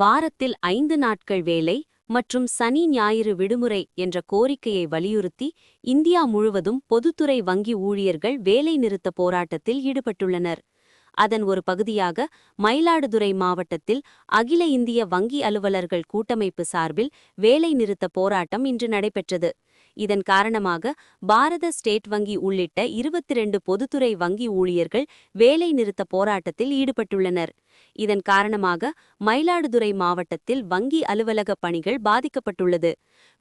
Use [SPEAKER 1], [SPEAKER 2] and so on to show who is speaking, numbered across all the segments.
[SPEAKER 1] வாரத்தில் ஐந்து நாட்கள் வேலை மற்றும் சனி ஞாயிறு விடுமுறை என்ற கோரிக்கையை வலியுறுத்தி இந்தியா முழுவதும் பொதுத்துறை வங்கி ஊழியர்கள் வேலைநிறுத்த போராட்டத்தில் ஈடுபட்டுள்ளனர். அதன் ஒரு பகுதியாக மயிலாடுதுறை மாவட்டத்தில் அகில இந்திய வங்கி அலுவலர்கள் கூட்டமைப்பு சார்பில் வேலைநிறுத்த போராட்டம் இன்று நடைபெற்றது. இதன் காரணமாக பாரத ஸ்டேட் வங்கி உள்ளிட்ட இருபத்தி ரெண்டு பொதுத்துறை வங்கி ஊழியர்கள் வேலை நிறுத்த போராட்டத்தில் ஈடுபட்டுள்ளனர். இதன் காரணமாக மயிலாடுதுறை மாவட்டத்தில் வங்கி அலுவலக பணிகள் பாதிக்கப்பட்டுள்ளது.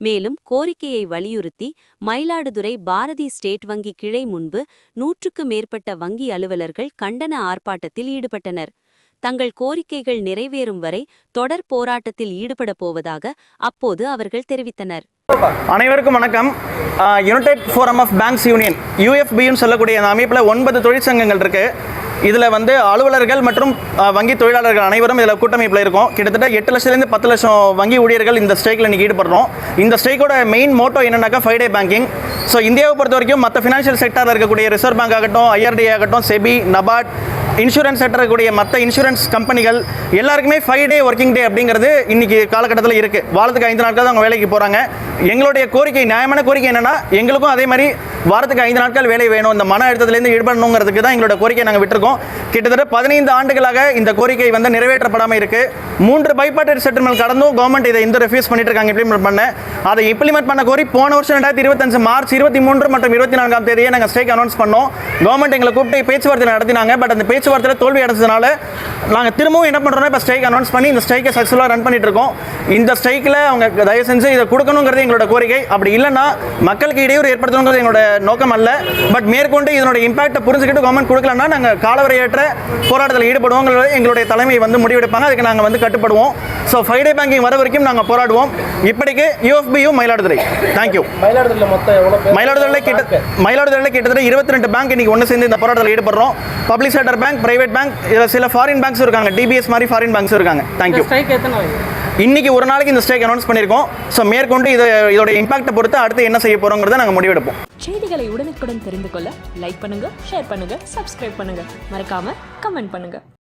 [SPEAKER 1] மேலும் கோரிக்கையை வலியுறுத்தி மயிலாடுதுறை பாரதி ஸ்டேட் வங்கி கிளை முன்பு நூற்றுக்கு மேற்பட்ட வங்கி அலுவலர்கள் கண்டன ஆர்ப்பாட்டத்தில் ஈடுபட்டனர். தங்கள் கோரிக்கைகள் நிறைவேறும் வரை தொடர் போராட்டத்தில் ஈடுபடப் போவதாக அப்போது அவர்கள் தெரிவித்தனர்.
[SPEAKER 2] அனைவருக்கும் வணக்கம். United Forum of Banks Union யூஎஃபின்னு சொல்லக்கூடிய அந்த அமைப்பில் ஒன்பது தொழிற்சங்கங்கள் இருக்குது இதில் வந்து அலுவலர்கள் மற்றும் வங்கி தொழிலாளர்கள் அனைவரும் இதில் கூட்டமைப்பில் இருக்கும். கிட்டத்தட்ட எட்டு லட்சத்துலேருந்து பத்து லட்சம் வங்கி ஊழியர்கள் இந்த ஸ்ட்ரைக்கில் இன்றைக்கி ஈடுபடுறோம். இந்த ஸ்ட்ரைக்கோட மெயின் மோட்டோ என்னென்னாக்கா ஃபைவ் டே பேங்கிங் ஸோ இந்தியாவை பொறுத்த வரைக்கும் மற்ற ஃபினான்ஷியல் செக்டரில் இருக்கக்கூடிய ரிசர்வ் பேங்க் ஆகட்டும் ஐஆர்டி ஆகட்டும் செபி நபார்ட் இன்சூரன்ஸ் செக்டர் மற்ற இன்சூரன்ஸ் கம்பெனிகள் எல்லாருக்குமே ஃபைவ் டே ஒர்க்கிங் டே அப்படிங்கிறது இன்னைக்கு காலகட்டத்தில் இருக்குது வாரத்துக்கு ஐந்து நாட்கள் தான் அவங்க வேலைக்கு போகிறாங்க எங்களுடைய கோரிக்கை நியாயமான கோரிக்கை என்னன்னா எங்களுக்கும் அதே மாதிரி வாரத்துக்கு ஐந்து நாட்கள் வேலை வேணும். இந்த மன அழுத்தத்திலேருந்து ஈடுபடணுங்கிறதுக்கு தான் எங்களோட கோரிக்கை நாங்கள் விட்டுருக்கோம். கிட்டத்தட்ட பதினைந்து ஆண்டுகளாக இந்த கோரிக்கை வந்து நிறைவேற்றப்படாமல் இருக்குது மூன்று பைபார்டட் செட்டில்மெண்ட் கடந்தும் கவர்மெண்ட் இதை இந்த ரெஃப்யூஸ் பண்ணிட்டு இருக்காங்க இம்ப்ளிமெண்ட் பண்ண. அதை இம்ப்ளிமெண்ட் பண்ண கோரி போன வருஷம் ரெண்டாயிரத்தி இருபத்தஞ்சு மார்ச் இருபத்தி மூன்று மற்றும் இருபத்தி நான்காம் தேதியை நாங்கள் ஸ்ட்ரைக் அனௌன்ஸ் பண்ணோம். கவர்மெண்ட் எங்களை கூப்பிட்டு பேச்சுவார்த்தை நடத்தினாங்க. பட் அந்த பேச்சுவார்த்தையில் தோல்வி அடைஞ்சதுனால நாங்கள் திரும்பவும் என்ன பண்ணுறோம்னா இப்போ ஸ்ட்ரைக் அனௌன்ஸ் பண்ணி இந்த ஸ்ட்ரைக்கை சக்ஸஸ்ஃபுல்லாக ரன் பண்ணிட்டு இருக்கோம். இந்த ஸ்ட்ரைக்கில் அவங்க தயவு செஞ்சு இதை கொடுக்கணுங்கிறது எங்களோட கோரிக்கை. அப்படி இல்லைன்னா மக்களுக்கு இடையூறு ஏற்படுத்தணுங்கிறது எங்களோட நோக்கம் அல்ல. பட் மேற்கொண்டு இதனோட இம்பாக்டை புரிஞ்சுக்கிட்டு கவர்மெண்ட் கொடுக்கலன்னா நாங்கள் காலவரையற்ற போராட்டத்தில் ஈடுபடுவோங்கிறது எங்களுடைய தலைமை வந்து முடிவெடுப்பாங்க. அதுக்கு நாங்கள் வந்து கட்டுப்படுவோம். ஸோ ஃபைவ் டே பேங்கிங் வர வரைக்கும் நாங்கள் போராடுவோம். இப்படிக்கு யூஎஃபியூ மயிலாடுதுறை. தேங்க்யூ
[SPEAKER 3] மயிலாடுதுறையில் மொத்தம்
[SPEAKER 2] மயிலாடுதுறையில் கிட்ட மயிலாடுதுறையில் கிட்டத்தட்ட இருபத்தி ரெண்டு பேங்க் இன்னைக்கு ஒன்று சேர்ந்து இந்த போராட்டத்தில் ஈடுபடுறோம். Public sector bank private bank இதில் சில ஃபாரின் பேங்க்ஸ் இருக்காங்க. டிபிஎஸ் மாதிரி ஃபாரின் பேங்க்ஸ் இருக்காங்க. தேங்க்யூ
[SPEAKER 3] இன்றைக்கி
[SPEAKER 2] இன்னைக்கு ஒரு நாளைக்கு இந்த ஸ்டேக் அனௌன்ஸ் பண்ணியிருக்கோம். ஸோ மேற்கொண்டு இது இதோட இம்பாக்ட்டை பொறுத்து அடுத்து என்ன செய்ய போகிறோங்கிறத நாங்கள் முடிவெடுப்போம்.
[SPEAKER 4] செய்திகளை உடனுக்குடன் தெரிந்து கொள்ள லைக் பண்ணுங்க ஷேர் பண்ணுங்க சப்ஸ்கிரைப் பண்ணுங்க. மறக்காம கமெண்ட் பண்ணுங்க.